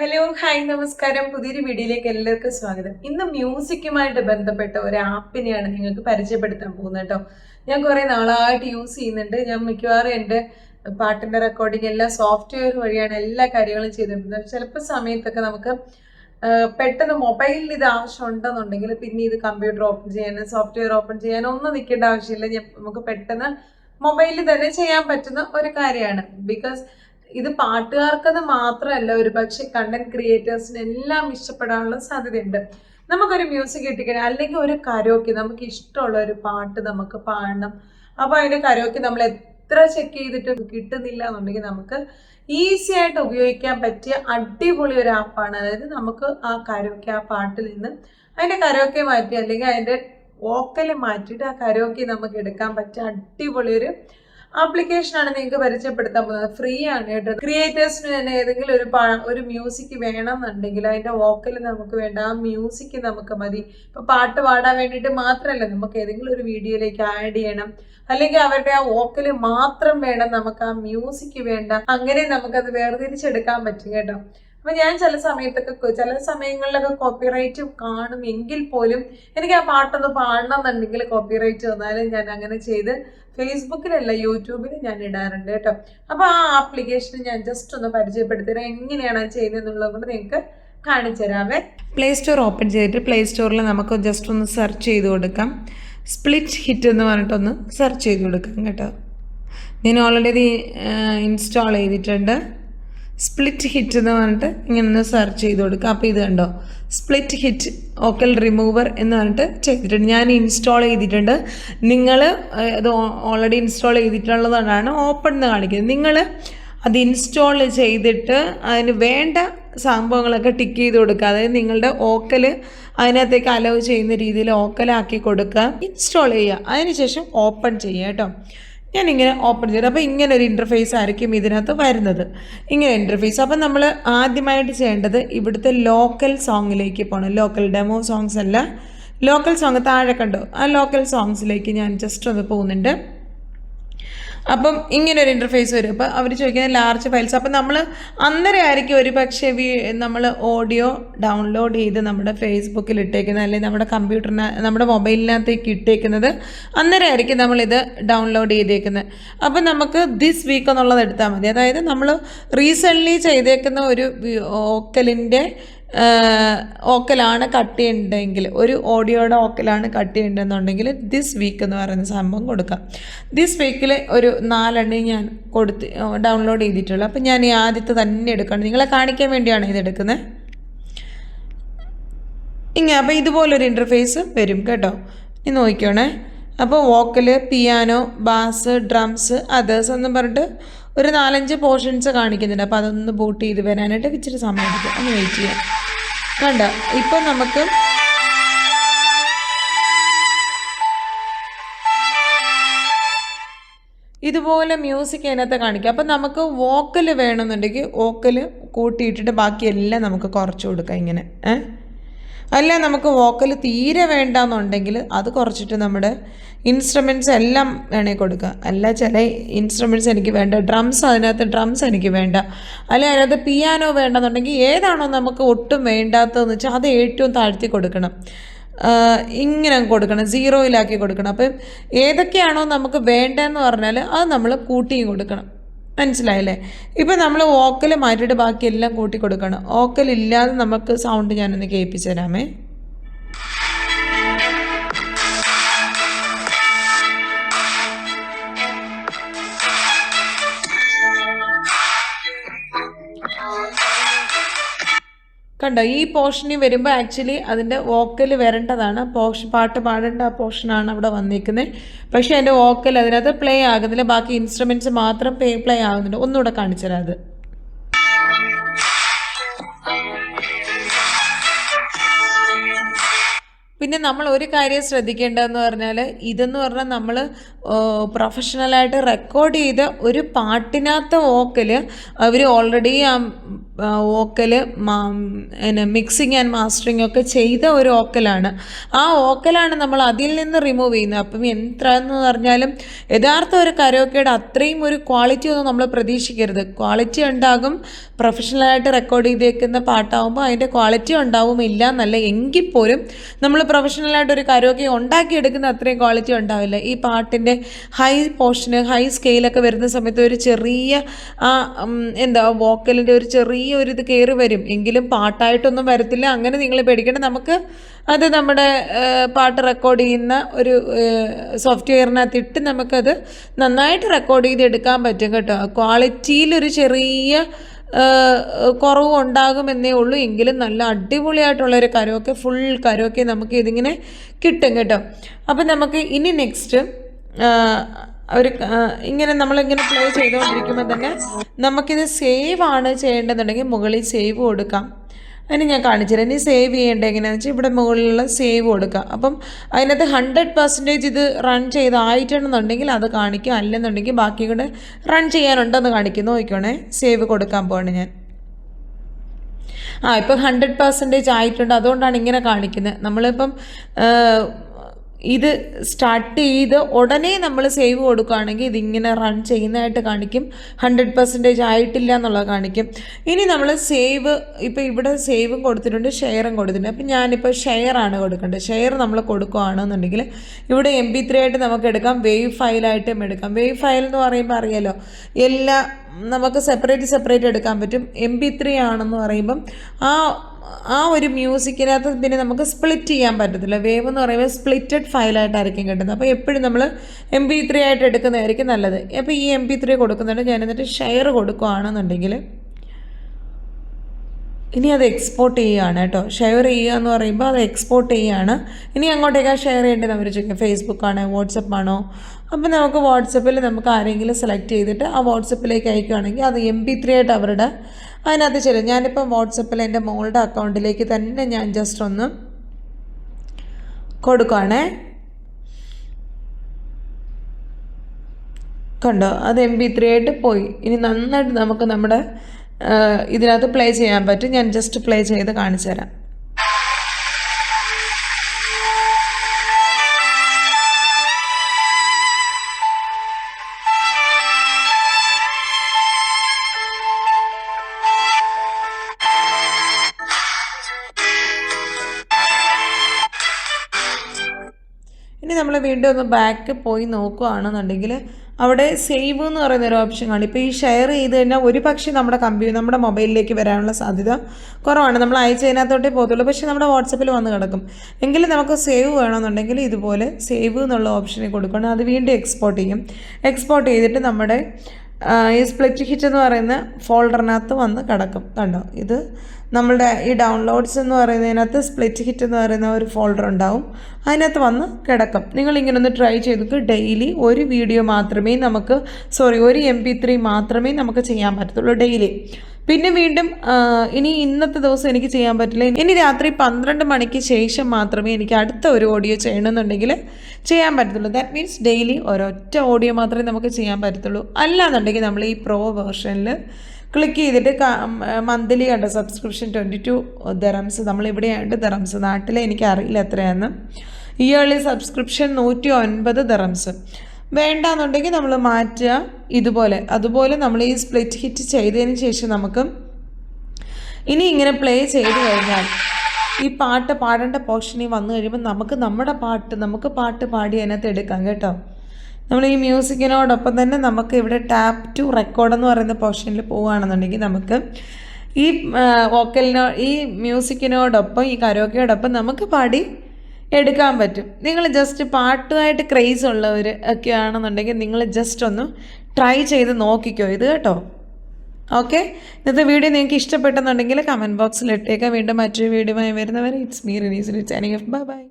Hello hi നമസ്കാരം. പുതിയൊരു വീഡിയോയിലേക്ക് എല്ലാവർക്കും സ്വാഗതം. ഇന്ന് മ്യൂസിക്കുമായിട്ട് ബന്ധപ്പെട്ട ഒരു ആപ്പിനെയാണ് നിങ്ങൾക്ക് പരിചയപ്പെടുത്താൻ പോകുന്നത് കേട്ടോ. ഞാൻ കുറേ നാളായിട്ട് യൂസ് ചെയ്യുന്നുണ്ട്. ഞാൻ മിക്കവാറും എന്റെ പാട്ടിന്റെ റെക്കോർഡിംഗ് എല്ലാ സോഫ്റ്റ്വെയർ വഴിയാണ് എല്ലാ കാര്യങ്ങളും ചെയ്തിട്ടുള്ളത് ചിലപ്പോൾ സമയത്തൊക്കെ നമുക്ക് പെട്ടെന്ന് മൊബൈലിൽ ഇത് ആവശ്യം ഉണ്ടെന്നുണ്ടെങ്കിൽ പിന്നെ ഇത് കമ്പ്യൂട്ടർ ഓപ്പൺ ചെയ്യാനും സോഫ്റ്റ്വെയർ ഓപ്പൺ ചെയ്യാനും ഒന്നും നിൽക്കേണ്ട ആവശ്യമില്ല. നമുക്ക് പെട്ടെന്ന് മൊബൈലിൽ തന്നെ ചെയ്യാൻ പറ്റുന്ന ഒരു കാര്യമാണ്. ബിക്കോസ് ഇത് പാട്ടുകാർക്കത് മാത്രമല്ല ഒരു പക്ഷെ കണ്ടന്റ് ക്രിയേറ്റേഴ്സിന് എല്ലാം ഇഷ്ടപ്പെടാനുള്ള സാധ്യതയുണ്ട്. നമുക്കൊരു മ്യൂസിക് കിട്ടിക്കഴിഞ്ഞാൽ അല്ലെങ്കിൽ ഒരു കരോക്കി നമുക്ക് ഇഷ്ടമുള്ള ഒരു പാട്ട് നമുക്ക് പാടണം. അപ്പോൾ അതിന്റെ കരോക്കി നമ്മൾ എത്ര ചെക്ക് ചെയ്തിട്ട് കിട്ടുന്നില്ല എന്നുണ്ടെങ്കിൽ നമുക്ക് ഈസി ആയിട്ട് ഉപയോഗിക്കാൻ പറ്റിയ അടിപൊളി ഒരു ആപ്പാണ് അതായത് നമുക്ക് ആ കരോക്കെ ആ പാട്ടിൽ നിന്ന് അതിന്റെ കരോക്കെ മാറ്റി അല്ലെങ്കിൽ അതിന്റെ വോക്കൽ മാറ്റിയിട്ട് ആ കരോക്കെ നമുക്ക് എടുക്കാൻ പറ്റിയ അടിപൊളി ഒരു ആപ്ലിക്കേഷനാണ് നിങ്ങൾക്ക് പരിചയപ്പെടുത്താൻ പോകുന്നത്. ഫ്രീ ആണ് കേട്ടോ. ക്രിയേറ്റേഴ്സിന് തന്നെ ഏതെങ്കിലും ഒരു ഒരു മ്യൂസിക് വേണമെന്നുണ്ടെങ്കിൽ അതിന്റെ വോക്കൽ നമുക്ക് വേണ്ട ആ മ്യൂസിക് നമുക്ക് മതി. ഇപ്പൊ പാട്ട് പാടാൻ വേണ്ടിയിട്ട് മാത്രമല്ല നമുക്ക് ഏതെങ്കിലും ഒരു വീഡിയോയിലേക്ക് ആഡ് ചെയ്യണം. അല്ലെങ്കിൽ അവരുടെ ആ വോക്കൽ മാത്രം വേണം നമുക്ക് ആ മ്യൂസിക് വേണ്ട. അങ്ങനെ നമുക്കത് വേർതിരിച്ചെടുക്കാൻ പറ്റും കേട്ടോ. അപ്പൊ ഞാൻ ചില സമയത്തൊക്കെ ചില സമയങ്ങളിലൊക്കെ കോപ്പിറൈറ്റ് കാണും എങ്കിൽ പോലും എനിക്ക് ആ പാട്ടൊന്ന് പാടണം എന്നുണ്ടെങ്കിൽ കോപ്പിറൈറ്റ് വന്നാലും ഞാൻ അങ്ങനെ ചെയ്ത് ഫേസ്ബുക്കിലല്ല യൂട്യൂബിൽ ഞാൻ ഇടാറുണ്ട് കേട്ടോ. അപ്പോൾ ആ ആപ്ലിക്കേഷൻ ഞാൻ ജസ്റ്റ് ഒന്ന് പരിചയപ്പെടുത്തരാം എങ്ങനെയാണ് അത് ചെയ്യുന്നതെന്നുള്ളത് കൊണ്ട് നിങ്ങൾക്ക് കാണിച്ചു തരാമേ പ്ലേ സ്റ്റോർ ഓപ്പൺ ചെയ്തിട്ട് പ്ലേ സ്റ്റോറിൽ നമുക്ക് ജസ്റ്റ് ഒന്ന് സെർച്ച് ചെയ്ത് കൊടുക്കാം. സ്പ്ലിറ്റ് ഹിറ്റ് എന്ന് പറഞ്ഞിട്ടൊന്ന് സെർച്ച് ചെയ്ത് കൊടുക്കാം കേട്ടോ. ഞാൻ ഓൾറെഡി ഇൻസ്റ്റാൾ ചെയ്തിട്ടുണ്ട്. സ്പ്ലിറ്റ് ഹിറ്റ് എന്ന് പറഞ്ഞിട്ട് ഇങ്ങനെ ഒന്ന് സെർച്ച് ചെയ്ത് കൊടുക്കുക അപ്പോൾ ഇത് കണ്ടോ? സ്പ്ലിറ്റ് ഹിറ്റ് ഓക്കൽ റിമൂവർ എന്ന് പറഞ്ഞിട്ട് ചെയ്തിട്ടുണ്ട്. ഞാൻ ഇൻസ്റ്റാൾ ചെയ്തിട്ടുണ്ട്. നിങ്ങൾ അത് ഓൾറെഡി ഇൻസ്റ്റാൾ ചെയ്തിട്ടുള്ളതുകൊണ്ടാണ് ഓപ്പൺ എന്ന് കാണിക്കുന്നത്. നിങ്ങൾ അത് ഇൻസ്റ്റാൾ ചെയ്തിട്ട് അതിന് വേണ്ട സംഭവങ്ങളൊക്കെ ടിക്ക് ചെയ്ത് കൊടുക്കുക. അതായത് നിങ്ങളുടെ ഓക്കൽ അതിനകത്തേക്ക് അലവ് ചെയ്യുന്ന രീതിയിൽ ഓക്കലാക്കി കൊടുക്കുക. ഇൻസ്റ്റാൾ ചെയ്യുക. അതിനുശേഷം ഓപ്പൺ ചെയ്യുക കേട്ടോ. ഞാനിങ്ങനെ ഓപ്പൺ ചെയ്തു. അപ്പോൾ ഇങ്ങനെ ഒരു ഇന്റർഫേസ് ആയിരിക്കും ഇതിനകത്ത് വരുന്നത്. ഇങ്ങനെ ഇന്റർഫേസ് അപ്പം നമ്മൾ ആദ്യമായിട്ട് ചെയ്യേണ്ടത് ഇവിടുത്തെ ലോക്കൽ സോങ്ങിലേക്ക് പോകണം ലോക്കൽ ഡെമോ സോങ്സ് അല്ല. ലോക്കൽ സോങ് താഴെ കണ്ടു? ആ ലോക്കൽ സോങ്സിലേക്ക് ഞാൻ ജസ്റ്റ് ഒന്ന് പോകുന്നുണ്ട്. അപ്പം ഇങ്ങനെ ഒരു ഇന്റർഫേസ് വരും. അപ്പോൾ അവർ ചോദിക്കുന്നത് ലാർജ് ഫയൽസ് അപ്പം നമ്മൾ അന്നേരം ആയിരിക്കും ഒരു പക്ഷേ നമ്മൾ ഓഡിയോ ഡൗൺലോഡ് ചെയ്ത് നമ്മുടെ ഫേസ്ബുക്കിൽ ഇട്ടേക്കുന്നത് അല്ലെങ്കിൽ നമ്മുടെ കമ്പ്യൂട്ടറിന് നമ്മുടെ മൊബൈലിനകത്തേക്ക് ഇട്ടേക്കുന്നത്. അന്നേരം ആയിരിക്കും നമ്മളിത് ഡൗൺലോഡ് ചെയ്തേക്കുന്നത്. അപ്പം നമുക്ക് ദിസ് വീക്ക് എന്നുള്ളത് എടുത്താൽ മതി. അതായത് നമ്മൾ റീസെന്റ്ലി ചെയ്തേക്കുന്ന ഒരു ഓക്കലിന്റെ ഓക്കലാണ് കട്ട് ചെയ്യണ്ടെങ്കിൽ ഒരു ഓഡിയോയുടെ ഓക്കലാണ് കട്ട് ചെയ്യേണ്ടതെന്നുണ്ടെങ്കിൽ ദിസ് വീക്ക് എന്ന് പറയുന്ന സംഭവം കൊടുക്കാം. ദിസ് വീക്കിൽ ഒരു നാലെണ്ണം ഞാൻ കൊടുത്ത് ഡൗൺലോഡ് ചെയ്തിട്ടുള്ളൂ. അപ്പം ഞാൻ ഈ ആദ്യത്തെ തന്നെ എടുക്കണം. നിങ്ങളെ കാണിക്കാൻ വേണ്ടിയാണ് ഇതെടുക്കുന്നത് ഇങ്ങനെ അപ്പോൾ ഇതുപോലൊരു ഇന്റർഫേസ് വരും കേട്ടോ. ഇനി നോക്കിക്കോണേ. അപ്പോൾ vocal piano bass drums others എന്നും പറഞ്ഞിട്ട് ഒരു നാലഞ്ച് പോർഷൻസ് കാണിക്കുന്നുണ്ട്. അപ്പോൾ അതൊന്ന് ബൂട്ട് ചെയ്ത് വരാനായിട്ട് ഇച്ചിരി സമയം എടുക്കും ഒന്ന് വെയിറ്റ് ചെയ്യാം. കണ്ട? ഇപ്പം നമുക്ക് ഇതുപോലെ മ്യൂസിക് അതിനകത്ത് കാണിക്കാം. അപ്പം നമുക്ക് വോക്കൽ വേണമെന്നുണ്ടെങ്കിൽ വോക്കൽ കൂട്ടിയിട്ടിട്ട് ബാക്കിയെല്ലാം നമുക്ക് കുറച്ച് കൊടുക്കാം ഇങ്ങനെ. ഏ? അല്ല നമുക്ക് വോക്കൽ തീരെ വേണ്ടാന്നുണ്ടെങ്കിൽ അത് കുറച്ചിട്ട് നമ്മുടെ ഇൻസ്ട്രുമെന്റ്സ് എല്ലാം വേണേൽ കൊടുക്കുക അല്ല ചില ഇൻസ്ട്രുമെന്റ്സ് എനിക്ക് വേണ്ട ഡ്രംസ് അതിനകത്ത് ഡ്രംസ് എനിക്ക് വേണ്ട. അല്ല അതിനകത്ത് പിയാനോ വേണ്ടെന്നുണ്ടെങ്കിൽ ഏതാണോ നമുക്ക് ഒട്ടും വേണ്ടാത്തതെന്ന് വെച്ചാൽ അത് ഏറ്റവും താഴ്ത്തി കൊടുക്കണം. ഇങ്ങനെ കൊടുക്കണം സീറോയിലാക്കി കൊടുക്കണം. അപ്പം ഏതൊക്കെയാണോ നമുക്ക് വേണ്ടതെന്ന് പറഞ്ഞാൽ അത് നമ്മൾ കൂട്ടിയും കൊടുക്കണം. മനസ്സിലായല്ലേ? ഇപ്പം നമ്മൾ ഓക്കൽ മാറ്റിയിട്ട് ബാക്കി എല്ലാം കൂട്ടി കൊടുക്കണം ഓക്കൽ ഇല്ലാതെ നമുക്ക് സൗണ്ട് ഞാനൊന്ന് കേൾപ്പിച്ചു തരാമേ. കണ്ടോ? ഈ പോർഷനിൽ വരുമ്പോൾ ആക്ച്വലി അതിന്റെ വോക്കൽ വരേണ്ടതാണ്. പോർഷൻ പാട്ട് പാടേണ്ട ആ പോർഷനാണ് അവിടെ വന്നിരിക്കുന്നത് പക്ഷേ അതിന്റെ വോക്കൽ അതിനകത്ത് പ്ലേ ആകുന്നില്ല. ബാക്കി ഇൻസ്ട്രുമെന്റ്സ് മാത്രം പ്ലേ ആകുന്നുണ്ട് ഒന്നുകൂടെ കാണിച്ചു അത്. പിന്നെ നമ്മൾ ഒരു കാര്യം ശ്രദ്ധിക്കേണ്ടതെന്ന് പറഞ്ഞാൽ ഇതെന്ന് പറഞ്ഞാൽ നമ്മൾ പ്രൊഫഷണലായിട്ട് റെക്കോർഡ് ചെയ്ത ഒരു പാട്ടിനകത്ത് വോക്കൽ അവർ ഓൾറെഡി ആ വോക്കൽ പിന്നെ മിക്സിങ് ആൻഡ് മാസ്റ്ററിങ് ഒക്കെ ചെയ്ത ഒരു ഓക്കലാണ്. ആ ഓക്കലാണ് നമ്മൾ അതിൽ നിന്ന് റിമൂവ് ചെയ്യുന്നത്. അപ്പം എത്ര എന്ന് പറഞ്ഞാലും യഥാർത്ഥ ഒരു കരോക്കയുടെ അത്രയും ഒരു ക്വാളിറ്റി ഒന്നും നമ്മൾ പ്രതീക്ഷിക്കരുത്. ക്വാളിറ്റി ഉണ്ടാകും പ്രൊഫഷണലായിട്ട് റെക്കോർഡ് ചെയ്തേക്കുന്ന പാട്ടാകുമ്പോൾ അതിന്റെ ക്വാളിറ്റി ഉണ്ടാവും ഇല്ല എന്നല്ല. എങ്കിൽ പോലും നമ്മൾ പ്രൊഫഷണലായിട്ട് ഒരു കരോക്കെ ഉണ്ടാക്കിയെടുക്കുന്ന അത്രയും ക്വാളിറ്റി ഉണ്ടാവില്ല. ഈ പാട്ടിന്റെ ഹൈ പോർഷന് ഹൈ സ്കെയിലൊക്കെ വരുന്ന സമയത്ത് ഒരു ചെറിയ ആ എന്താ വോക്കലിന്റെ ഒരു ചെറിയ ഒരു ഇത് കയറി വരും. എങ്കിലും പാട്ടായിട്ടൊന്നും വരത്തില്ല. അങ്ങനെ നിങ്ങൾ പേടിക്കേണ്ട. നമുക്ക് അത് നമ്മുടെ പാട്ട് റെക്കോർഡ് ചെയ്യുന്ന ഒരു സോഫ്റ്റ്വെയറിനകത്ത് ഇട്ട് നമുക്കത് നന്നായിട്ട് റെക്കോർഡ് ചെയ്തെടുക്കാൻ പറ്റും കേട്ടോ. ക്വാളിറ്റിയിലൊരു ചെറിയ കുറവ് ഉണ്ടാകുമെന്നേ ഉള്ളൂ. എങ്കിലും നല്ല അടിപൊളിയായിട്ടുള്ളൊരു കരോക്കെ ഫുൾ കരോക്കെ നമുക്ക് ഇതിങ്ങനെ കിട്ടും കേട്ടോ. അപ്പം നമുക്ക് ഇനി നെക്സ്റ്റ് ഒരു ഇങ്ങനെ നമ്മളിങ്ങനെ പ്ലേ ചെയ്തുകൊണ്ടിരിക്കുമ്പോൾ തന്നെ നമുക്കിത് സേവ് ആണ് ചെയ്യേണ്ടതുണ്ടെങ്കിൽ മുകളിൽ സേവ് കൊടുക്കാം. അതിന് ഞാൻ കാണിച്ചുതരാം. ഇനി സേവ് ചെയ്യേണ്ടത് എങ്ങനെയാണെന്ന് വെച്ചാൽ ഇവിടെ മുകളിലുള്ള സേവ് കൊടുക്കുക അപ്പം അതിനകത്ത് ഹൺഡ്രഡ് പെർസെന്റേജ് ഇത് റൺ ചെയ്തായിട്ടുണ്ടെന്നുണ്ടെങ്കിൽ അത് കാണിക്കും. അല്ലെന്നുണ്ടെങ്കിൽ ബാക്കി കൂടെ റൺ ചെയ്യാനുണ്ടെന്ന് കാണിക്കും നോക്കിക്കോണേ. സേവ് കൊടുക്കാൻ പോവാണ് ഞാൻ. ആ ഇപ്പം ഹൺഡ്രഡ് പെർസെന്റേജ് ആയിട്ടുണ്ട്. അതുകൊണ്ടാണ് ഇങ്ങനെ കാണിക്കുന്നത്. നമ്മളിപ്പം ഇത് സ്റ്റാർട്ട് ചെയ്ത് ഉടനെ നമ്മൾ സേവ് കൊടുക്കുകയാണെങ്കിൽ ഇതിങ്ങനെ റൺ ചെയ്യുന്നതായിട്ട് കാണിക്കും. ഹൺഡ്രഡ് പെർസെന്റേജ് ആയിട്ടില്ല എന്നുള്ളത് കാണിക്കും. ഇനി നമ്മൾ സേവ് ഇപ്പോൾ ഇവിടെ സേവും കൊടുത്തിട്ടുണ്ട് ഷെയറും കൊടുത്തിട്ടുണ്ട്. അപ്പം ഞാനിപ്പോൾ ഷെയർ ആണ് കൊടുക്കേണ്ടത്. ഷെയർ നമ്മൾ കൊടുക്കുകയാണെന്നുണ്ടെങ്കിൽ ഇവിടെ എം പി ത്രീ ആയിട്ട് നമുക്ക് എടുക്കാം. വേവ് ഫയലായിട്ടും എടുക്കാം. വേവ് ഫയൽ എന്ന് പറയുമ്പോൾ അറിയാലോ എല്ലാ നമുക്ക് സെപ്പറേറ്റ് സെപ്പറേറ്റ് എടുക്കാൻ പറ്റും. എം പി ത്രീ ആണെന്ന് പറയുമ്പം ആ ആ ഒരു മ്യൂസിക്കിനകത്ത് പിന്നെ നമുക്ക് സ്പ്ലിറ്റ് ചെയ്യാൻ പറ്റത്തില്ല. വേവ് എന്ന് പറയുമ്പോൾ സ്പ്ലിറ്റഡ് ഫയലായിട്ടായിരിക്കും കിട്ടുന്നത്. അപ്പോൾ എപ്പോഴും നമ്മൾ എം പി ത്രീ ആയിട്ട് എടുക്കുന്നതായിരിക്കും നല്ലത്. അപ്പോൾ ഈ എം പി ത്രീ കൊടുക്കുന്നുണ്ട്. ഞാൻ എന്നിട്ട് ഷെയർ കൊടുക്കുകയാണെന്നുണ്ടെങ്കിൽ ഇനി അത് എക്സ്പോർട്ട് ചെയ്യുകയാണ് കേട്ടോ. ഷെയർ ചെയ്യുക എന്ന് പറയുമ്പോൾ അത് എക്സ്പോർട്ട് ചെയ്യുകയാണ്. ഇനി അങ്ങോട്ടേക്കാണ് ഷെയർ ചെയ്യേണ്ടത് അവർ ചോദിക്കും. ഫേസ്ബുക്കാണോ വാട്സപ്പാണോ അപ്പോൾ നമുക്ക് വാട്സപ്പിൽ നമുക്ക് ആരെങ്കിലും സെലക്ട് ചെയ്തിട്ട് ആ വാട്സപ്പിലേക്ക് അയക്കുകയാണെങ്കിൽ അത് എം പി ത്രീ ആയിട്ട് അവരുടെ അതിനകത്ത് ചെല്ലും. ഞാനിപ്പോൾ വാട്സപ്പിൽ എന്റെ മോളുടെ അക്കൗണ്ടിലേക്ക് തന്നെ ഞാൻ ജസ്റ്റ് ഒന്ന് കൊടുക്കുകയാണേ കണ്ടോ? അത് എം ബി ത്രീ ആയിട്ട് പോയി. ഇനി നന്നായിട്ട് നമുക്ക് നമ്മുടെ ഇതിനകത്ത് പ്ലേ ചെയ്യാൻ പറ്റും. ഞാൻ ജസ്റ്റ് പ്ലേ ചെയ്ത് കാണിച്ചു തരാം ഇനി നമ്മൾ വീണ്ടും ഒന്ന് ബാക്ക് പോയി നോക്കുകയാണെന്നുണ്ടെങ്കിൽ അവിടെ സേവ് എന്ന് പറയുന്ന ഒരു ഓപ്ഷൻ കാണും. ഇപ്പോൾ ഈ ഷെയർ ചെയ്ത് കഴിഞ്ഞാൽ ഒരു പക്ഷേ നമ്മുടെ കമ്പ്യൂട്ടർ നമ്മുടെ മൊബൈലിലേക്ക് വരാനുള്ള സാധ്യത കുറവാണ്. നമ്മൾ അയച്ചതിനകത്തോട്ടേ പോകത്തുള്ളൂ. പക്ഷേ നമ്മുടെ വാട്സപ്പിൽ വന്ന് കിടക്കും. എങ്കിലും നമുക്ക് സേവ് വേണമെന്നുണ്ടെങ്കിൽ ഇതുപോലെ സേവ് എന്നുള്ള ഓപ്ഷനിൽ കൊടുക്കണം. അത് വീണ്ടും എക്സ്പോർട്ട് ചെയ്യും. എക്സ്പോർട്ട് ചെയ്തിട്ട് നമ്മുടെ ഈ സ്പ്ലിറ്റ് ഹിറ്റ് എന്ന് പറയുന്ന ഫോൾഡറിനകത്ത് വന്ന് കിടക്കും. കണ്ടോ? ഇത് നമ്മളുടെ ഈ ഡൗൺലോഡ്സ് എന്ന് പറയുന്നതിനകത്ത് സ്പ്ലിറ്റ് ഹിറ്റ് എന്ന് പറയുന്ന ഒരു ഫോൾഡർ ഉണ്ടാവും. അതിനകത്ത് വന്ന് കിടക്കും. നിങ്ങൾ ഇങ്ങനെ ഒന്ന് ട്രൈ ചെയ്തിട്ട് ഡെയിലി ഒരു വീഡിയോ മാത്രമേ നമുക്ക് സോറി ഒരു എം മാത്രമേ നമുക്ക് ചെയ്യാൻ പറ്റത്തുള്ളൂ. ഡെയിലി പിന്നെ വീണ്ടും ഇനി ഇന്നത്തെ ദിവസം എനിക്ക് ചെയ്യാൻ പറ്റില്ല. ഇനി രാത്രി പന്ത്രണ്ട് മണിക്ക് ശേഷം മാത്രമേ എനിക്ക് അടുത്ത ഒരു ഓഡിയോ ചെയ്യണമെന്നുണ്ടെങ്കിൽ ചെയ്യാൻ പറ്റത്തുള്ളൂ. ദാറ്റ് മീൻസ് ഡെയിലി ഒരൊറ്റ ഓഡിയോ മാത്രമേ നമുക്ക് ചെയ്യാൻ പറ്റത്തുള്ളൂ. അല്ലാന്നുണ്ടെങ്കിൽ നമ്മൾ ഈ പ്രോ വേർഷനിൽ ക്ലിക്ക് ചെയ്തിട്ട് മന്ത്ലി കണ്ട സബ്സ്ക്രിപ്ഷൻ ട്വന്റി ടു ദറംസ് നമ്മളിവിടെയുണ്ട് ദറംസ് നാട്ടിലെ എനിക്ക് അറിയില്ല എത്രയാണെന്ന് ഇയർലി സബ്സ്ക്രിപ്ഷൻ നൂറ്റി ഒൻപത് ദറംസ് വേണ്ടാന്നുണ്ടെങ്കിൽ നമ്മൾ മാറ്റുക. ഇതുപോലെ. അതുപോലെ നമ്മൾ ഈ സ്പ്ലിറ്റ് ഹിറ്റ് ചെയ്തതിന് ശേഷം നമുക്ക് ഇനി ഇങ്ങനെ പ്ലേ ചെയ്ത് കഴിഞ്ഞാൽ ഈ പാട്ട് പാടേണ്ട പോർഷനിൽ വന്നു കഴിയുമ്പോൾ നമുക്ക് നമ്മുടെ പാട്ട് നമുക്ക് പാട്ട് പാടി അതിനകത്ത് എടുക്കാം കേട്ടോ. നമ്മൾ ഈ മ്യൂസിക്കിനോടൊപ്പം തന്നെ നമുക്ക് ഇവിടെ ടാപ്പ് ടു റെക്കോർഡ് എന്ന് പറയുന്ന പോർഷനിൽ പോവുകയാണെന്നുണ്ടെങ്കിൽ നമുക്ക് ഈ വോക്കലിനോ ഈ മ്യൂസിക്കിനോടൊപ്പം ഈ കരോക്കയോടൊപ്പം നമുക്ക് പാടി എടുക്കാൻ പറ്റും. നിങ്ങൾ ജസ്റ്റ് പാട്ടുമായിട്ട് ക്രേസ് ഉള്ളവർ ഒക്കെ ആണെന്നുണ്ടെങ്കിൽ നിങ്ങൾ ജസ്റ്റ് ഒന്ന് ട്രൈ ചെയ്ത് നോക്കിക്കോ ഇത് കേട്ടോ. ഓക്കെ ഇന്നത്തെ വീഡിയോ നിങ്ങൾക്ക് ഇഷ്ടപ്പെട്ടെന്നുണ്ടെങ്കിൽ കമന്റ് ബോക്സിൽ ഇട്ടേക്കാം. വീണ്ടും മറ്റൊരു വീഡിയോ വരുന്നവരെ it's me Rinees it's bye bye